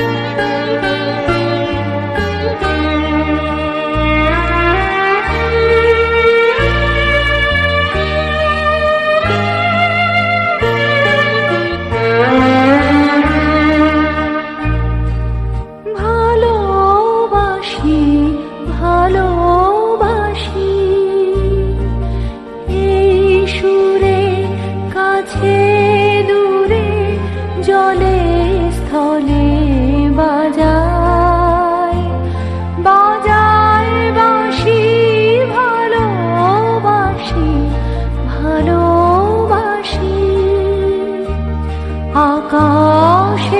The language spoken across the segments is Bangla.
thank you আকাশে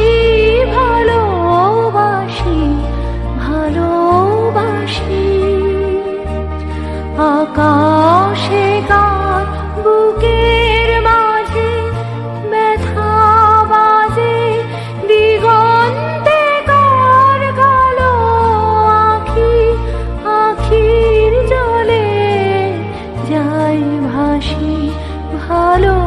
ভালোবাসি ভালো